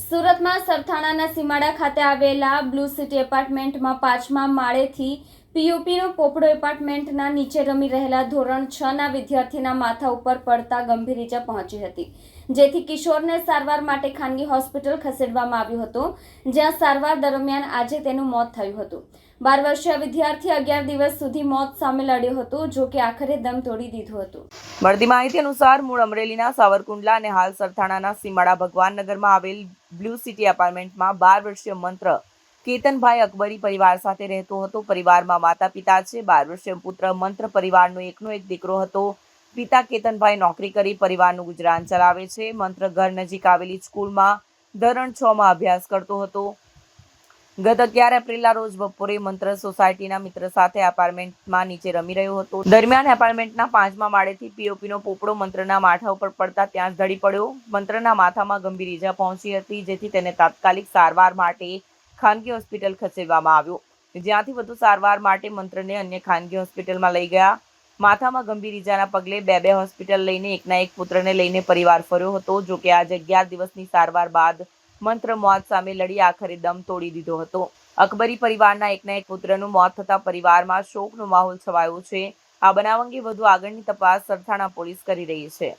સુરતમાં સરથાણાના સીમાડા ખાતે આવેલા બ્લુ સિટી એપાર્ટમેન્ટમાં પાંચમા માળેથી પીયુપીનો પોપડો એપાર્ટમેન્ટના નીચે રમી રહેલા ધોરણ છ ના વિદ્યાર્થીના માથા ઉપર પડતા ગંભીર ઈજા પહોંચી હતી, જેથી કિશોરને સારવાર માટે ખાનગી હોસ્પિટલ ખસેડવામાં આવ્યો હતો, જ્યાં સારવાર દરમિયાન આજે તેનું મોત થયું હતું. બાર વર્ષીય વિદ્યાર્થી અગિયાર દિવસ સુધી મોત સામે લડ્યો હતો જો કે આખરે દમ તોડી દીધું હતું. મળતી માહિતી અનુસાર મૂળ અમરેલીના સાવરકુંડલા અને હાલ સરથાણાના સીમાડા ભગવાનનગરમાં આવેલ બ્લુ સિટી એપાર્ટમેન્ટમાં બાર વર્ષીય મંત્ર કેતનભાઈ અકબરી પરિવાર સાથે રહેતો હતો. પરિવારમાં માતા પિતા છે. બાર વર્ષીય પુત્ર મંત્ર પરિવારનો એકનો એક દીકરો હતો. પિતા કેતનભાઈ નોકરી કરી પરિવારનું ગુજરાન ચલાવે છે. મંત્ર ઘર નજીક આવેલી સ્કૂલમાં ધોરણ છ માં અભ્યાસ કરતો હતો. ગત અગિયાર એપ્રિલના રોજ બપોરે મંત્ર સોસાયટીના મિત્ર સાથે એપાર્ટમેન્ટમાં નીચે રમી રહ્યો હતો. દરમિયાન એપાર્ટમેન્ટના પાંચમા માળેથી પીઓપીનો પોપડો મંત્રના માથા ઉપર પડતા ત્યાં જ ઢળી પડ્યો. મંત્રના માથામાં ગંભીર ઈજા પહોંચી હતી, જેથી તેને તાત્કાલિક સારવાર માટે ખાનગી હોસ્પિટલ ખસેડવામાં આવ્યો. જ્યાંથી વધુ સારવાર માટે મંત્રને અન્ય ખાનગી હોસ્પિટલમાં લઈ ગયા. માથામાં ગંભીર ઈજાના પગલે બે બે હોસ્પિટલ લઈને એકના એક પુત્રને લઈને પરિવાર ફર્યો હતો, જોકે આજે અગિયાર દિવસની સારવાર બાદ મંત્ર મોત સામે લડી આખરે દમ તોડી દીધો હતો. અકબરી પરિવારના એકના એક પુત્રનું મોત થતાં પરિવારમાં શોકનો માહોલ છવાયો છે. આ બનાવ અંગે વધુ આગળની તપાસ સરથાણા પોલીસ કરી રહી છે.